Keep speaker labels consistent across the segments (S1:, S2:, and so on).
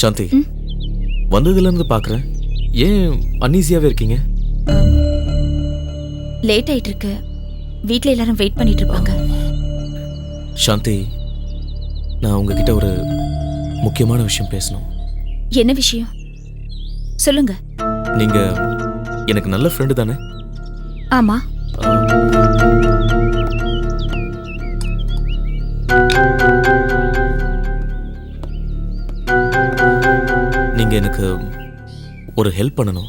S1: சாந்தி? வந்ததுலேருந்து பார்க்குறேன் ஏன் அன்ஈஸியாகவே இருக்கீங்க?
S2: லேட் ஆயிட்டு இருக்கு வீட்ல எல்லாரும் வெயிட் பண்ணிட்டு இருப்பாங்க
S1: சாந்தி நான் உங்ககிட்ட ஒரு முக்கியமான விஷயம் பேசணும்.
S2: என்ன விஷயம்? சொல்லுங்க.
S1: நீங்கள் எனக்கு நல்ல ஃப்ரெண்டு தானே?
S2: ஆமா.
S1: எனக்கு ஒரு ஹெல்ப் பண்ணணும்.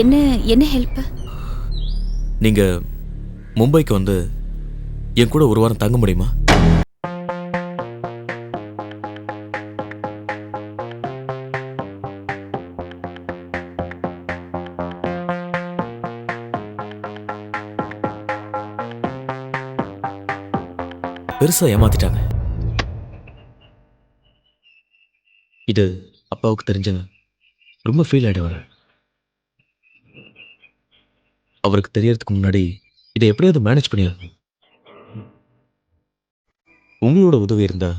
S2: என்ன என்ன ஹெல்ப்
S1: நீங்கள் மும்பைக்கு வந்து என் கூட ஒரு வாரம் தங்க முடியுமா? பெருசா ஏமாத்திட்டாங்க. இது அப்பாவுக்கு தெரிஞ்சங்க ரொம்ப ஃபீல் ஆயிடுவாரு. அவருக்கு தெரியறதுக்கு முன்னாடி இதை எப்படியாவது மேனேஜ் பண்ணிடணும். உங்களோட உதவி இருந்தா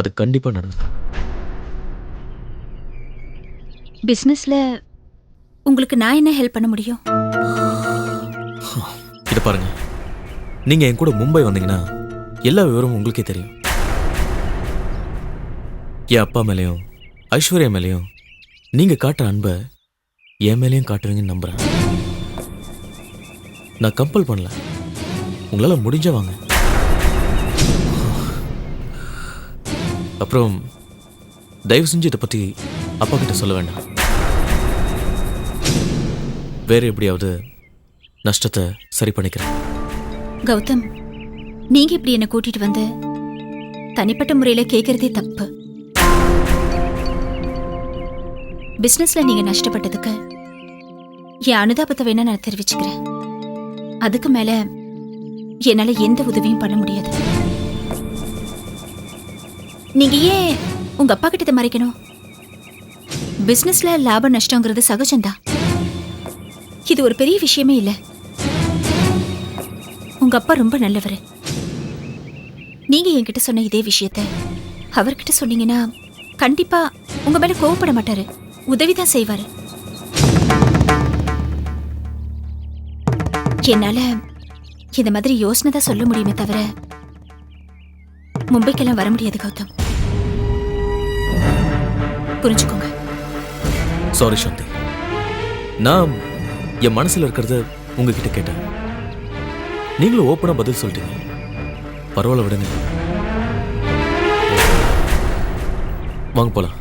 S1: அது கண்டிப்பா நடக்கும்.
S2: பிசினஸ்ல உங்களுக்கு நான் என்ன ஹெல்ப் பண்ண முடியும்?
S1: இதை பாருங்க. நீங்க என் கூட மும்பை வந்தீங்கன்னா எல்லா விவரமும் உங்களுக்கே தெரியும். என் அப்பா மேலேயும் ஐஸ்வர்யா மேலேயும் நீங்கள் காட்டுற அன்பை என் மேலேயும் காட்டுவீங்கன்னு நம்புகிறேன் நான் கம்பல் பண்ணல. உங்களால் முடிஞ்ச வாங்க. அப்புறம் தயவு செஞ்சு இதை பற்றி அப்பா கிட்ட சொல்ல வேண்டாம். வேற எப்படியாவது நஷ்டத்தை சரி பண்ணிக்கிறேன்.
S2: கௌதம் நீங்க இப்படி என்னை கூட்டிட்டு வந்து தனிப்பட்ட முறையில் கேட்குறதே தப்பு. பிசினஸ்ல நீங்க நஷ்டப்பட்டதுக்கு என் அனுதாபத்தை வேணா நான் தெரிவிச்சுக்கிறேன். அதுக்கு மேல என்னால எந்த உதவியும் பண்ண முடியாது. நீங்க ஏன் உங்க அப்பா கிட்ட இதை மறைக்கணும்? பிசினஸ்ல லாப நஷ்டங்கிறது சகஜம்தான் இது ஒரு பெரிய விஷயமே இல்லை. உங்க அப்பா ரொம்ப நல்லவர். நீங்க என்கிட்ட சொன்ன இதே விஷயத்த அவர்கிட்ட சொன்னீங்கன்னா கண்டிப்பா உங்க மேல கோவப்பட மாட்டாரு. உதவிதான் செய்வாரு. என்னால இந்த மாதிரி யோசனை தான் சொல்ல முடியுமே தவிர மும்பைக்கெல்லாம் வர முடியாது கௌதம். புரிஞ்சுக்கோங்க.
S1: சாரி சாந்தி நான் என் மனசுல இருக்கிறத உங்ககிட்ட கேட்டேன். நீங்களும் ஓப்பனாக பதில் சொல்லிட்டீங்க. பரவாயில்ல விடுங்க. வாங்க போலாம்.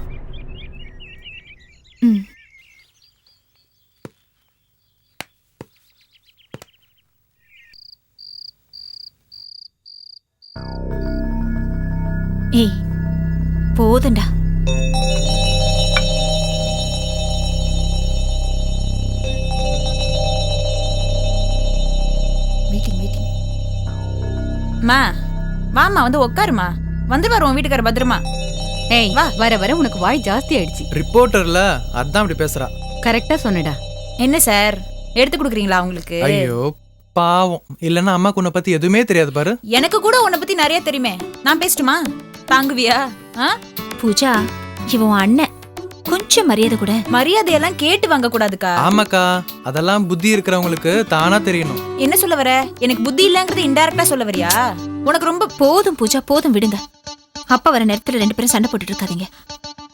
S2: போதண்டா.
S3: மா வாம்மா வந்து உட்காருமா வந்துருவாரு உன் வீட்டுக்கார பத்திரமா.
S4: ஏய் வா வர வர உனக்கு வாய் ஜாஸ்தி ஆயிடுச்சு.
S5: ரிப்போர்ட்டர்ல அதான் அப்படி பேசுறா.
S4: கரெக்டா சொன்னடா.
S3: என்ன சார்? எடுத்து கொடுக்குறீங்களா உங்களுக்கு?
S5: ஐயோ பாவம். இல்லைன்னா அம்மாக்கு உன்னை பத்தி எதுவுமே தெரியாது பாரு.
S3: எனக்கு கூட உன்னை பத்தி நிறைய தெரியுமே. நான் பேசட்டுமா? தாங்குவியா? ஆ?
S2: பூஜா இவன் உன் அண்ணன். கொஞ்சம் மரியாதை கூட.
S3: மரியாதையெல்லாம் கேட்டு வாங்க கூடாதுக்கா.
S5: ஆமாக்கா அதெல்லாம் புத்தி இருக்கிறவங்களுக்கு தானா தெரியணும்.
S3: என்ன சொல்ல வர? எனக்கு புத்தி இல்லங்கிறது இன்டைரக்டா சொல்ல வரியா? உனக்கு ரொம்ப
S2: போதும் பூஜா போதும் விடுங்க. அப்பா வர நேரத்துல ரெண்டு பேரும் சண்டை போட்டுட்டு இருக்காதீங்க.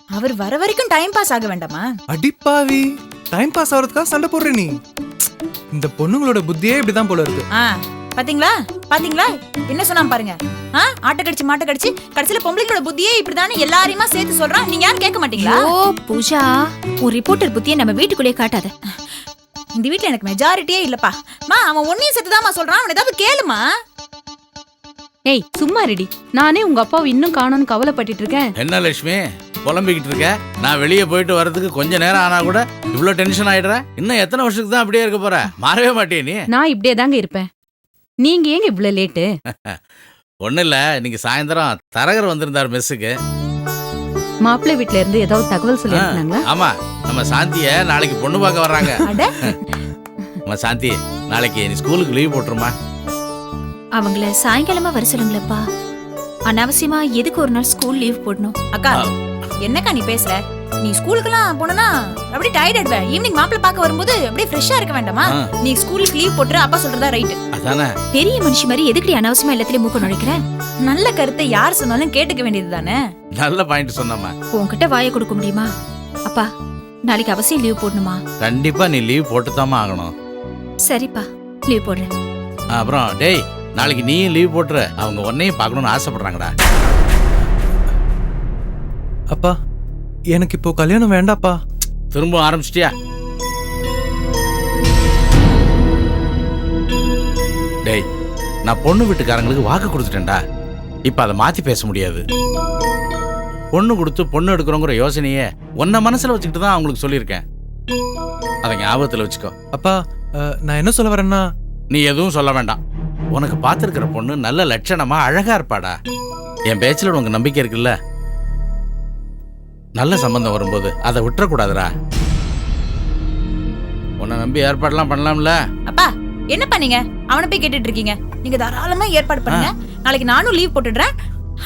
S3: அவர் வர வரைக்கும் டைம் பாஸ் ஆக வேண்டாமா?
S5: அடிப்பாவி டைம் பாஸ் ஆகிறதுக்காக சண்டை போடுற நீ. இந்த பொண்ணுங்களோட புத்தியே இப்படிதான் போல இருக்கு.
S3: ஆ. பாத்தீங்களா? பாத்தீங்களா? என்ன சொன்னான் பாருங்க? ஆ? ஆட்ட கடிச்சு மாட்ட கடிச்சு கடைசியில பொம்பளைங்களோட புத்தியே இப்படிதானே எல்லாரையுமா சேர்த்து சொல்றான். நீங்க யாரும் கேட்க மாட்டீங்களா?
S2: ஓ பூஜா உன் ரிப்போர்ட்டர் புத்தியை நம்ம வீட்டுக்குள்ளேயே காட்டாத.
S3: இந்த வீட்ல எனக்கு மெஜாரிட்டியே இல்லப்பா. மா அவன் ஒன்னையும் சேர்த்துதாம்மா சொல்றான். அவன் ஏதாவது கேளுமா?
S4: ஏய் சும்மா ரெடி நானே உங்க அப்பாவை இன்னும் காணோம்னு கவலைப்பட்டுட்டு இருக்கேன்.
S6: என்ன லட்சுமி? புலம்பிக்கிட்டு இருக்க? நான் வெளியே போயிட்டு வரதுக்கு கொஞ்ச நேரம் ஆனா கூட இவ்வளோ டென்ஷன் ஆயிடுற? இன்னும் எத்தனை வருஷத்துக்கு தான் அப்படியே இருக்க போற? மாறவே மாட்டியே நீ.
S4: நான் இப்படியே தாங்க இருப்பேன். நீங்க ஏங்க இவ்ளோ லேட்டு?
S6: ஒன்றும் இல்லை. இன்னைக்கு சாயந்தரம் தரகர் வந்திருந்தார் மெஸ்ஸுக்கு.
S4: மாப்பிள்ளை வீட்ல இருந்து ஏதாவது தகவல் சொல்லி அனுப்புனாங்களா?
S6: ஆமா. நம்ம சாந்திய நாளைக்கு பொண்ணு பார்க்க வர்றாங்க.
S3: அட.
S6: நம்ம சாந்தி நாளைக்கு நீ ஸ்கூலுக்கு லீவ் போட்டுருமா.
S2: அவங்கள சாயங்காலமா வர சொல்லுங்களேப்பா அனாவசியமா எதுக்கு ஒரு நாள் ஸ்கூல் லீவ் போடணும்?
S3: அக்கா என்னக்கா நீ பேசுற? நீ ஸ்கூலுக்குலாம் போனா அப்படியே டயர்ட் ஆயிடுவேன் ஈவினிங் மாப்பிள்ள பார்க்க வரும்போது அப்படியே ஃப்ரெஷ்ஷா இருக்க வேண்டாமா. நீ ஸ்கூலுக்கு லீவ் போட்டுரு அப்பா சொல்றதா ரைட்
S6: அதானே.
S2: பெரிய மனுஷி மாதிரி எதுக்கடி அனாவசியமா எல்லாத்துலயும் மூக்க நுழைக்கிற?
S3: நல்ல கருத்தை யார் சொன்னாலும் கேட்டுக்க வேண்டியது தானே?
S6: நல்ல பாயிண்ட் சொன்னம்மா.
S2: உன்கிட்ட வாயை கொடுக்க முடியுமா? அப்பா நாளைக்கு அவசியம் லீவ் போடணுமா?
S6: கண்டிப்பா நீ லீவ் போட்டு ஆகணும்.
S2: சரிப்பா லீவ் போடுறேன்.
S6: அப்புறம் டேய் நாளைக்கு நீயும் லீவ் போட்டுரு. அவங்க உன்னையும் பார்க்கணும்னு ஆசைப்படுறாங்கடா.
S5: அப்பா எனக்கு இப்போ கல்யாணம் வேண்டாப்பா.
S6: திரும்ப ஆரம்பிச்சிட்டியா? டேய் நான் பொண்ணு வீட்டுக்காரங்களுக்கு வாக்கு கொடுத்துட்டேன்டா. இப்ப அதை மாத்தி பேச முடியாது. பொண்ணு கொடுத்து பொண்ணு எடுக்கிறோங்கிற யோசனையே உன்னை மனசுல வச்சுக்கிட்டு தான் அவங்களுக்கு சொல்லியிருக்கேன். அதை ஞாபகத்துல வச்சுக்கோ.
S5: அப்பா அஹ், நான் என்ன சொல்ல வரேன்னா?
S6: நீ எதுவும் சொல்ல வேண்டாம். உனக்கு பார்த்துருக்கிற பொண்ணு நல்ல லட்சணமா அழகா இருப்பாடா. என் பேச்சில் உனக்கு நம்பிக்கை இருக்குல்ல? நல்ல சம்பந்தம் வரும்போது அதை விட்டுறக்கூடாதுடா. உன்னை நம்பி ஏற்பாடுலாம் பண்ணலாம்ல?
S3: அப்பா என்ன பண்ணீங்க? அவனை போய் கேட்டுட்டு இருக்கீங்க நீங்க தாராளமா ஏற்பாடு பண்ணுங்க. நாளைக்கு நானும் லீவ் போட்டுடுறேன்.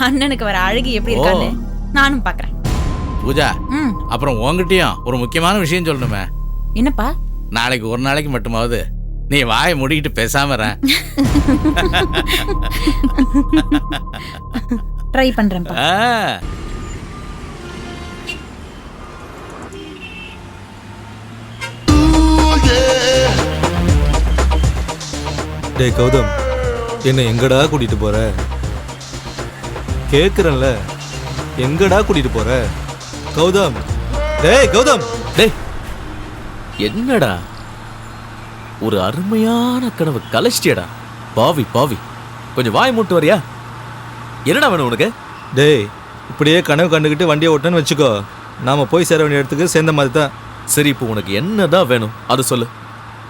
S3: அண்ணனுக்கு வர அழகு எப்படி இருக்கான்னு நானும் பாக்குறேன்.
S6: பூஜா அப்புறம் உன்கிட்டயும் ஒரு முக்கியமான விஷயம் சொல்லணுமே.
S3: என்னப்பா?
S6: நாளைக்கு ஒரு நாளைக்கு மட்டுமாவது நீ வாயை மூடிக்கிட்டு பேசாம.
S3: ட்ரை பண்றேன்ப்பா.
S7: டேய் கௌதம். என்ன எங்கடா கூட்டிட்டு போற? கேக்குறேன்ல. எங்கடா கூட்டிட்டு போற? கௌதம். டேய் கௌதம்.
S1: டேய். என்னடா? ஒரு அருமையான கனவு கலைச்சிட்டியடா. பாவி பாவி. கொஞ்சம் வாய் மூட்டு வரியா? என்னடா வேணும் உனக்கு?
S7: டேய் இப்படியே கனவு கண்டுக்கிட்டு வண்டியை ஓட்டணும்னு வச்சுக்கோ. நாம போய் சேர வேண்டிய இடத்துக்கு சேர்ந்த மாதிரி தான்.
S1: சரி இப்போ உனக்கு என்னதான் வேணும்? அது சொல்லு.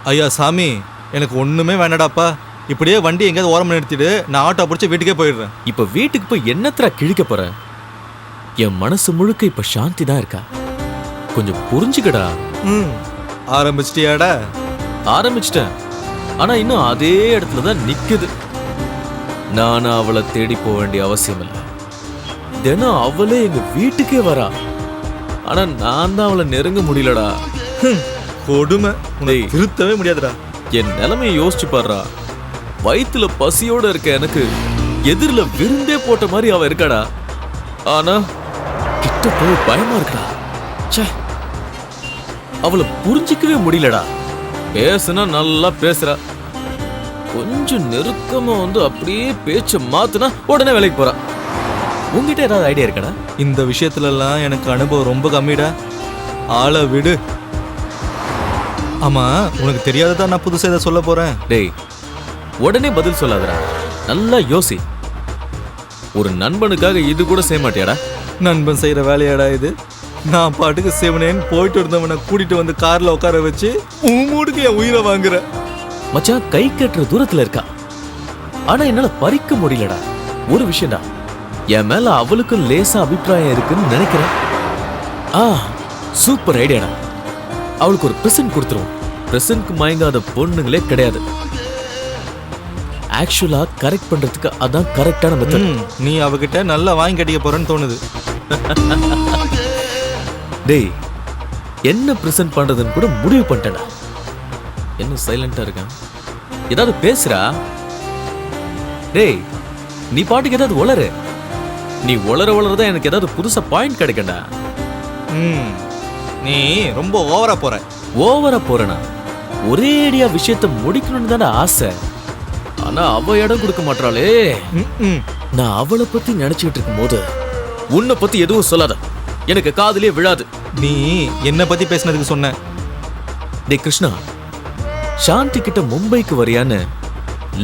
S7: ஐயா சாமி. எனக்கு ஒண்ணுமே வேணாடாப்பா இப்படியே வண்டி எங்கேயாவது ஓரம் நிறுத்திட்டு நான் ஆட்டோ பிடிச்சி வீட்டுக்கே போயிடுறேன்.
S1: இப்ப வீட்டுக்கு போய் என்னத்தரா கிழிக்க போற? என் மனசு முழுக்க இப்ப சாந்தி தான் இருக்கா? கொஞ்சம் புரிஞ்சுக்கடா.
S7: ம் ஆரம்பிச்சிட்டியாடா.
S1: ஆரம்பிச்சிட்டேன். ஆனா இன்னும் அதே இடத்துல தான் நிக்குது. நானா அவளை தேடி போக வேண்டிய அவசியம் இல்லை. தினம் அவளே எங்க வீட்டுக்கே வரா. ஆனா நான் தான் அவளை நெருங்க முடியலடா.
S7: கொடுமை. உன்னை. திருத்தவே முடியாதுடா.
S1: என் நிலைமையை யோசிச்சு பாடுறா வயிற்றுல பசியோட இருக்க எனக்கு எதிரில் விருந்தே போட்ட மாதிரி அவ இருக்காடா. ஆனா கிட்ட போய் பயமா இருக்கடா. ச்சே. அவளை புரிஞ்சிக்கவே முடியலடா. பேசுனா நல்லா பேசுறா. கொஞ்சம் நெருக்கமா வந்து அப்படியே பேச்ச மாத்துனா உடனே வேலைக்கு போறா. உங்ககிட்ட ஏதாவது ஐடியா இருக்காடா?
S7: இந்த விஷயத்துலலாம் எனக்கு அனுபவம் ரொம்ப கம்மிடா. ஆளை விடு. ஆமா உனக்கு தெரியாததா நான் புதுசா இதை சொல்ல போறேன்?
S1: டேய் உடனே பதில் சொல்லாதடா. நல்லா யோசி. ஒரு நண்பனுக்காக இது கூட செய்ய மாட்டியாடா?
S7: நண்பன் செய்யற வேலையாடா இது. நான் பாட்டுக்கு சிவனேன்னு போயிட்டு இருந்தவனை கூட்டிட்டு வந்து கார்ல உட்கார வச்சு உன் மூடுக்கு என் உயிரை வாங்குற.
S1: மச்சான் கை கட்டுற தூரத்துல இருக்கா? ஆனா என்னால பறிக்க முடியலடா. ஒரு விஷயம்டா. என் மேல அவளுக்கும் லேசா அபிப்பிராயம் இருக்குன்னு நினைக்கிறேன். ஆ சூப்பர் ஐடியாடா. அவளுக்கு ஒரு பிரசன்ட் கொடுத்துருவோம். பிரசன்ட்க்கு மயங்காத பொண்ணுங்களே கிடையாது. ஆக்சுவலா கரெக்ட் பண்றதுக்கு அதான் கரெக்டான மெத்தட்
S7: நீ அவகிட்ட நல்லா வாங்கி கட்டிக்க போறேன்னு தோணுது.
S1: டேய் என்ன பிரசன்ட் பண்றதுன்னு கூட முடிவு பண்ணிட்டேடா என்ன சைலண்டா இருக்கான்? ஏதாவது பேசுறா? டேய் நீ பாட்டுக்கு ஏதாவது உளறு. நீ உளர உளறதான் எனக்கு ஏதாவது புதுசா பாயிண்ட் கிடைக்கண்டா
S7: ம், நீ ரொம்ப ஓவரா போற.
S1: ஓவரா போறேனா? ஒரேடியா விஷயத்த முடிக்கணும்னு தானே ஆசை. ஆனா அவ இடம் கொடுக்க மாட்டாளே. நான் அவளை பத்தி நினைச்சுக்கிட்டு இருக்கும்போது உன்னை பத்தி எதுவும் சொல்லாத. எனக்கு காதுலயே விழாது.
S7: நீ என்ன பத்தி பேசினதுக்கு சொன்ன.
S1: டேய் கிருஷ்ணா சாந்தி கிட்ட மும்பைக்கு வரியான்னு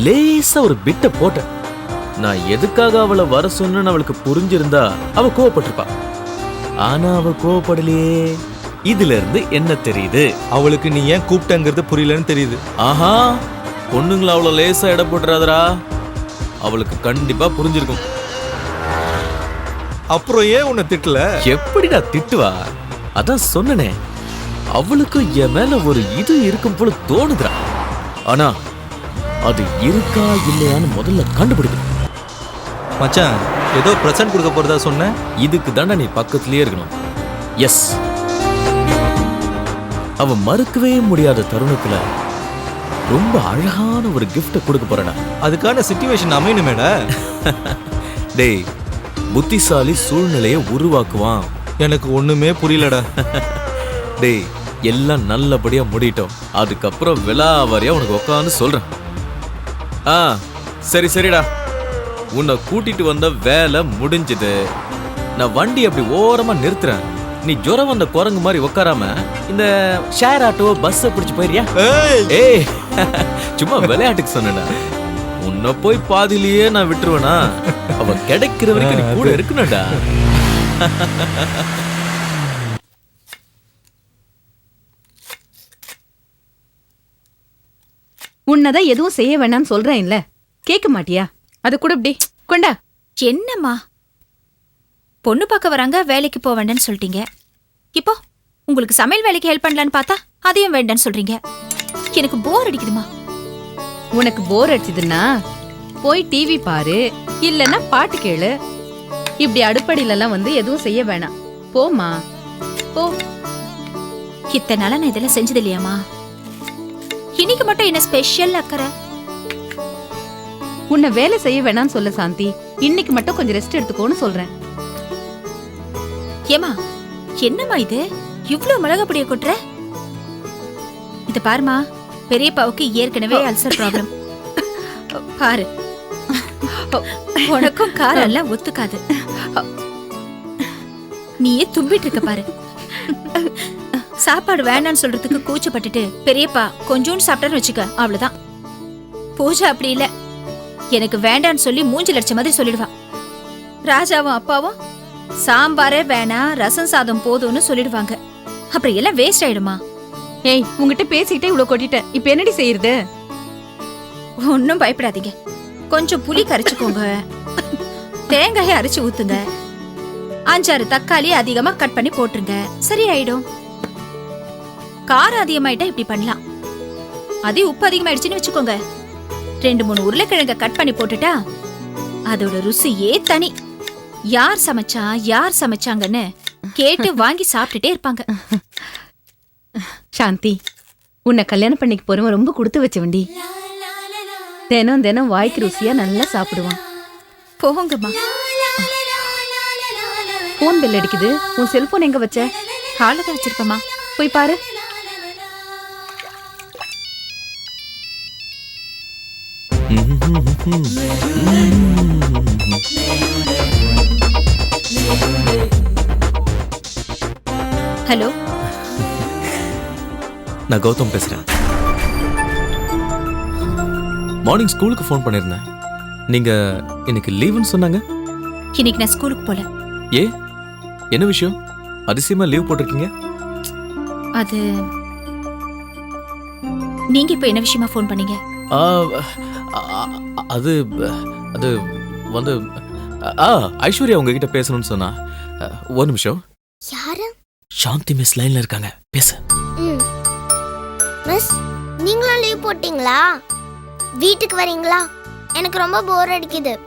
S1: லேசா ஒரு பிட்ட போட்டேன். நான் எதுக்காக அவளை வர சொன்னேன்னு அவளுக்கு புரிஞ்சிருந்தா அவ கோவப்பட்டிருப்பா. ஆனா அவ கோவப்படலையே. இதுல இருந்து என்ன தெரியுது?
S7: அவளுக்கு நீ ஏன் கூப்பிட்டங்கிறது புரியலன்னு தெரியுது.
S1: ஆஹா பொண்ணுங்கள அவ்வளவு லேசா இட போட்டுறாதடா அவளுக்கு கண்டிப்பா புரிஞ்சிருக்கும்.
S7: அப்புறம் ஏன் உன்னை திட்டல?
S1: எப்படிடா திட்டுவா? அதான் சொன்னனே அவளுக்கு என் மேல ஒரு இது இருக்கும் போல தோணுதுடா. ஆனா அது இருக்கா இல்லையான்னு முதல்ல கண்டுபிடிக்கணும்
S7: மச்சான் ஏதோ ப்ரெசன்ட் கொடுக்க போறதா சொன்னேன்
S1: இதுக்கு தானே நீ பக்கத்துலயே இருக்கணும். எஸ் அவ மறுக்கவே முடியாத தருணத்துல ரொம்ப அழகான ஒரு gift கொடுக்க போறடா
S7: அதுக்கான சுச்சுவேஷன் அமையணுமேடா.
S1: டேய் புத்திசாலி சூழ்நிலையை உருவாக்குவான்.
S7: எனக்கு ஒண்ணுமே புரியலடா.
S1: டேய் எல்லாம் நல்லபடியா முடியட்டும். அதுக்கப்புறம் விலாவாரியா உனக்கு உட்காந்து சொல்றேன். ஆ சரி சரிடா. உன்னை கூட்டிட்டு வந்த வேலை முடிஞ்சது. நான் வண்டி அப்படி ஓரமா நிறுத்துறேன். நீ ஜுரம் வந்த குரங்கு மாதிரி உட்காராம இந்த ஷேர் ஆட்டோ பஸ் பிடிச்சு போயிரியா
S7: ஏய்!
S1: ஏய் சும்மா விளையாட்டுக்கு சொன்னேடா உன்னை போய் பாதியிலேயே நான் விட்டுருவேனா? அவ கிடைக்கிற வரைக்கும் நீ கூட இருக்கணும்டா.
S4: உன்னதான் எதுவும் செய்ய வேணாம்னு சொல்றேன் இல்ல கேட்க மாட்டியா? அது கூட இப்படி. கொண்டா.
S2: என்னம்மா? பொண்ணு பார்க்க வராங்க வேலைக்கு போக வேண்டாம்னு சொல்லிட்டீங்க. இப்போ உங்களுக்கு சமையல் வேலைக்கு ஹெல்ப் பண்ணலான்னு பார்த்தா அதையும் வேண்டாம்னு சொல்றீங்க. எனக்கு போர் அடிக்குதுமா.
S4: உனக்கு போர் அடிச்சதுன்னா போய் டிவி பாரு இல்லன்னா பாட்டு கேளு. இப்படி அடுப்படியில எல்லாம் வந்து எதுவும் செய்ய வேணாம். போமா போ.
S2: இத்தனை நாளா நான் இதெல்லாம் செஞ்சது இல்லையாம்மா? இன்னைக்கு மட்டும் என்ன ஸ்பெஷல் அக்கறை?
S4: உன்னை வேலை செய்ய வேணாம்னு சொல்ல சாந்தி. இன்னைக்கு மட்டும் கொஞ்சம் ரெஸ்ட் எடுத்துக்கோன்னு சொல்றேன்.
S2: ஏமா என்னம்மா இது? இவ்ளோ மிளகா பொடிய கொட்டுற? இது பாருமா பெரியப்பாவுக்கு ஏற்கனவே அல்சர் ப்ராப்ளம் பாரு. உனக்கும் காரம் எல்லாம் ஒத்துக்காது. நீயே தும்பிட்டு இருக்க பாரு. சாப்பாடு வேண்டாம்னு சொல்றதுக்கு கூச்சப்பட்டுட்டு பெரியப்பா கொஞ்சோண்டு சாப்பிட்டான்னு வச்சுக்க அவ்வளவுதான். பூஜா அப்படி இல்ல. எனக்கு வேண்டான்னு சொல்லி மூஞ்சில் அடிச்ச மாதிரி சொல்லிடுவா ராஜாவும் அப்பாவும் சாம்பாரே வேணாம் ரசம் சாதம் போதும்னு சொல்லிடுவாங்க. அப்புறம் எல்லாம் வேஸ்ட் ஆயிடுமா?
S4: ஏய் உங்ககிட்ட பேசிக்கிட்டே இவ்வளவு கொட்டிட்டேன் இப்ப என்னடி செய்யறது?
S2: ஒன்னும் பயப்படாதீங்க. கொஞ்சம் புளி கரைச்சுக்கோங்க. தேங்காயை அரைச்சு ஊத்துங்க. அஞ்சாறு தக்காளி அதிகமா கட் பண்ணி போட்டுருங்க. சரியாயிடும். காரம் அதிகமாயிட்டா இப்படி பண்ணலாம். அதே உப்பு அதிகமாயிடுச்சுன்னு வச்சுக்கோங்க. ரெண்டு மூணு உருளைக்கிழங்க கட் பண்ணி போட்டுட்டா அதோட ருசியே தனி யார் சமைச்சா யார் சமைச்சாங்கன்னு கேட்டு வாங்கி சாப்பிட்டுட்டே இருப்பாங்க.
S4: சாந்தி உன்னை கல்யாணம் பண்ணிக்க போறவன் ரொம்ப கொடுத்து வச்சவண்டி தினம் தினம் வாய்க்கு ருசியா நல்லா சாப்பிடுவான்.
S2: போங்கம்மா.
S4: போன் பெல் அடிக்குது. உன் செல்போன் எங்க வச்ச?
S2: ஹாலில் தான் வச்சிருப்பேம்மா.
S4: போய் பாரு.
S2: ஹலோ.
S1: நான் கௌதம் பேசுறேன். மார்னிங் ஸ்கூலுக்கு ஃபோன் பண்ணியிருந்தேன் நீங்க இன்னைக்கு லீவுன்னு சொன்னாங்க?
S2: இன்னைக்கு நான் ஸ்கூலுக்கு போல.
S1: ஏ? என்ன விஷயம்? அதிசயமா லீவ் போட்டிருக்கீங்க?
S2: அது நீங்க இப்ப என்ன விஷயமா ஃபோன் பண்ணீங்க?
S1: அது அது வந்து ஆ ஐஸ்வர்யா உங்ககிட்ட பேசணும்னு சொன்னா. ஒரு நிமிஷம்.
S8: யாரு?
S1: சாந்தி மிஸ் லைன்ல இருக்காங்க. பேசு.
S8: ம். மிஸ் நீங்களும் லீவ் போட்டீங்களா? வீட்டுக்கு வரீங்களா? எனக்கு ரொம்ப போர் அடிக்குது.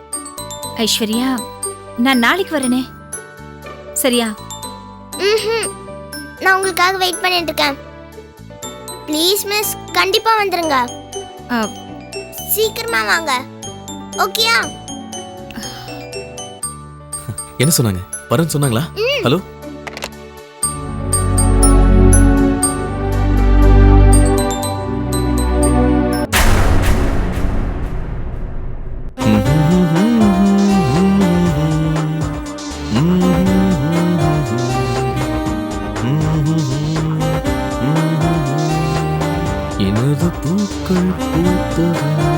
S2: ஐஸ்வர்யா நான் நாளைக்கு வரேனே. சரியா?
S8: ம்ஹும். நான் உங்களுக்காக வெயிட் பண்ணிட்டு இருக்கேன். ப்ளீஸ் மிஸ் கண்டிப்பா வந்துருங்க.
S2: ஆ,
S8: சீக்கிரமா வாங்க. ஓகேயா
S1: என்ன சொன்னாங்க? வரேன்னு சொன்னாங்களா? ஹலோ? எனது பூக்கள் பூத்தது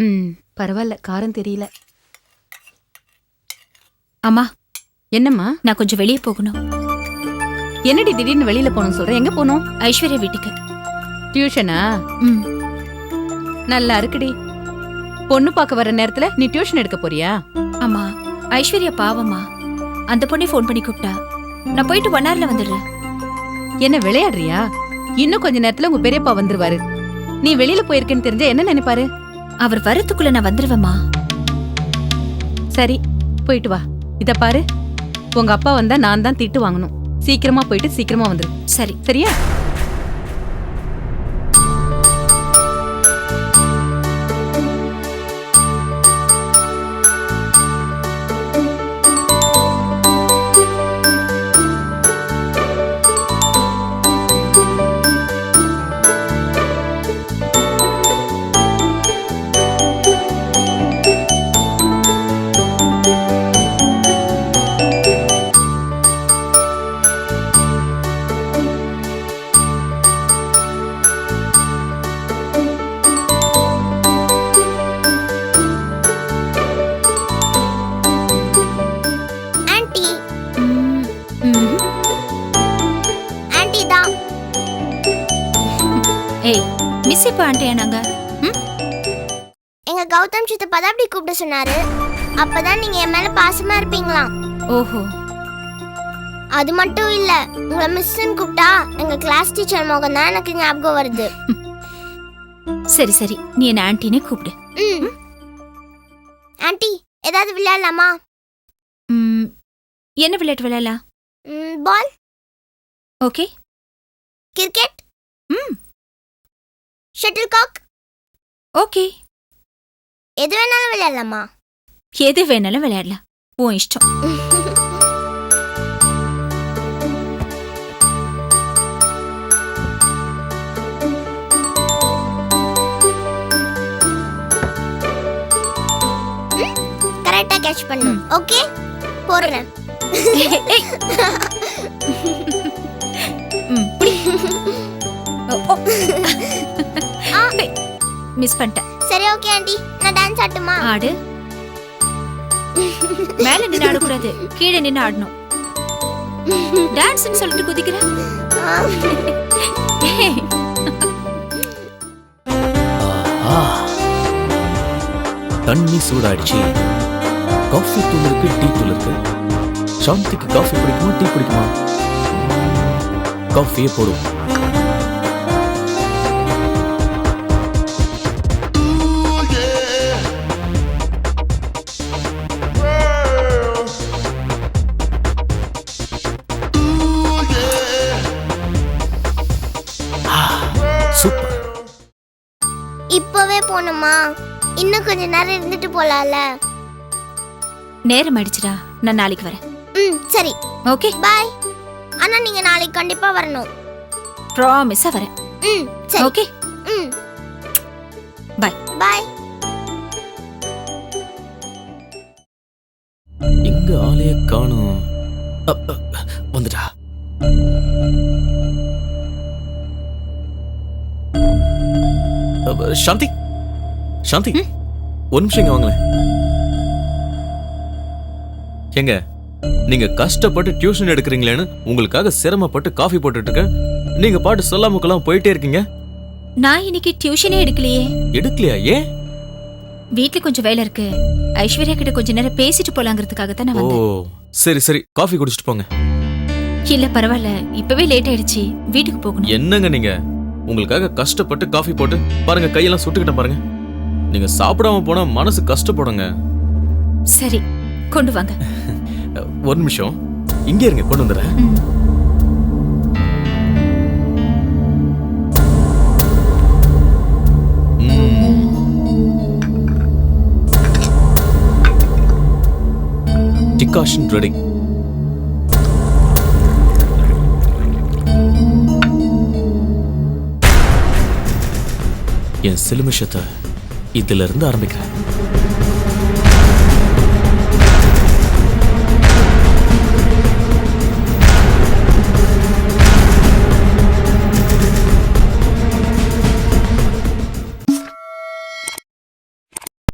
S4: ம் பரவாயில்ல. காரம் தெரியல.
S2: அம்மா
S4: என்னம்மா?
S2: நான் கொஞ்சம் வெளியே போகணும்.
S4: என்னடி திடீர்னு வெளியில போகணும் சொல்ற? எங்க போகணும்?
S2: ஐஸ்வர்யா வீட்டுக்கு.
S4: டியூஷனா?
S2: ம்.
S4: நல்லா இருக்குடி. பொண்ணு பார்க்க வர நேரத்துல நீ டியூஷன் எடுக்க போறியா?
S2: அம்மா ஐஸ்வர்யா பாவம்மா. அந்த பொண்ணை ஃபோன் பண்ணி கூப்பிட்டா. நான் போயிட்டு ஒன் ஹவர்ல வந்துடுறேன்.
S4: என்ன விளையாடுறியா? இன்னும் கொஞ்ச நேரத்துல உங்க பெரியப்பா வந்துருவாரு. நீ வெளியில போயிருக்கேன்னு தெரிஞ்சா என்ன நினைப்பாரு?
S2: அவர் வரத்துக்குள்ள நான் வந்துருவேம்மா.
S4: சரி போயிட்டு வா. இத பாரு. உங்க அப்பா வந்தா நான் தான் திட்டு வாங்கணும். சீக்கிரமா போயிட்டு சீக்கிரமா வந்துரு.
S2: சரி.
S4: சரியா?
S2: இப்போ ஆண்டியா நாங்க.
S8: எங்க கௌதம் சித்தப்பா தான் அப்படி கூப்பிட சொன்னாரு. அப்பதான் நீங்க என் மேல பாசமா இருப்பீங்களாம்.
S2: ஓஹோ.
S8: அது மட்டும் இல்ல உங்களை மிஸ்ன்னு கூப்பிட்டா எங்க கிளாஸ் டீச்சர் முகம் தான் எனக்கு ஞாபகம் வருது.
S2: சரி சரி. நீ என்ன ஆன்ட்டினே கூப்பிடு.
S8: ம். ஆன்ட்டி ஏதாவது விளையாடலாமா?
S2: ம், என்ன விளையாட்டு விளையாடலாம்?
S8: பால்.
S2: ஓகே.
S8: கிரிக்கெட்.
S2: ம்.
S8: ஷட்டில் காக்
S2: ஓகே
S8: எது வேணாலும் விளையாடலாமா?
S2: எது வேணாலும் விளையாடலாம். உன் இஷ்டம்.
S8: கரெக்டா கேட்ச் பண்ணும் ஓகே போடுறேன்.
S2: ம். மிஸ் பண்ணிட்டேன்.
S8: சரி ஓகே ஆண்டி. நான் டான்ஸ் ஆட்டுமா?
S2: ஆடு. மேல நின்னு ஆடக்கூடாது. கீழே நின்னு ஆடணும். டான்ஸ்னு சொல்லிட்டு குதிக்கிற?
S1: தண்ணி சூடாயிடுச்சு. காஃபி தூள் இருக்கு டீ தூள் இருக்கு. சாந்திக்கு காஃபி பிடிக்குமா டீ பிடிக்குமா? காஃபியே போடும்.
S8: போகணுமா இன்னும் கொஞ்ச நேரம் இருந்துட்டு போலாம்ல.
S2: நேரம் ஆயிடுச்சுடா. நான் நாளைக்கு வரேன்.
S8: ம் சரி.
S2: ஓகே.
S8: பாய். ஆனா நீங்க நாளைக்கு கண்டிப்பா வரணும்.
S2: ப்ராமிஸா வரேன்.
S8: ம் சரி.
S2: ஓகே.
S8: ம்.
S2: பாய்.
S8: பாய்.
S1: எங்க ஆளைய காணும். வந்துட்டா அப்ப, சாந்தி. சாந்தி ஒரு நிமிஷம் இங்க வாங்களேன். ஏங்க நீங்க கஷ்டப்பட்டு டியூஷன் எடுக்கிறீங்களேன்னு உங்களுக்காக சிரமப்பட்டு காஃபி போட்டுட்டு இருக்கேன் நீங்க பாட்டு சொல்லாமக்கெல்லாம் போயிட்டே இருக்கீங்க.
S2: நான் இன்னைக்கு டியூஷனே எடுக்கலையே.
S1: எடுக்கலையா ஏன்?
S2: வீட்ல கொஞ்சம் வேலை இருக்கு. ஐஸ்வர்யா கிட்ட கொஞ்ச நேரம் பேசிட்டு போலாங்கிறதுக்காக தான் நான்
S1: ஓ சரி சரி காஃபி குடிச்சிட்டு போங்க.
S2: இல்ல பரவாயில்ல. இப்பவே லேட் ஆயிடுச்சு. வீட்டுக்கு போகணும்.
S1: என்னங்க நீங்க? உங்களுக்காக கஷ்டப்பட்டு காஃபி போட்டு பாருங்க கையெல்லாம் சுட்டுக்கிட்டேன் பாருங்க. நீங்க சாப்பிடாம போனா மனசு கஷ்டப்படுங்க.
S2: சரி கொண்டு வாங்க.
S1: ஒரு நிமிஷம். இங்கே இருங்க கொண்டு வந்துடுறேன். டிகாஷன் ரெடி என் சிலுமிஷத்தை இதிலிருந்து ஆரம்பிக்கிறேன்.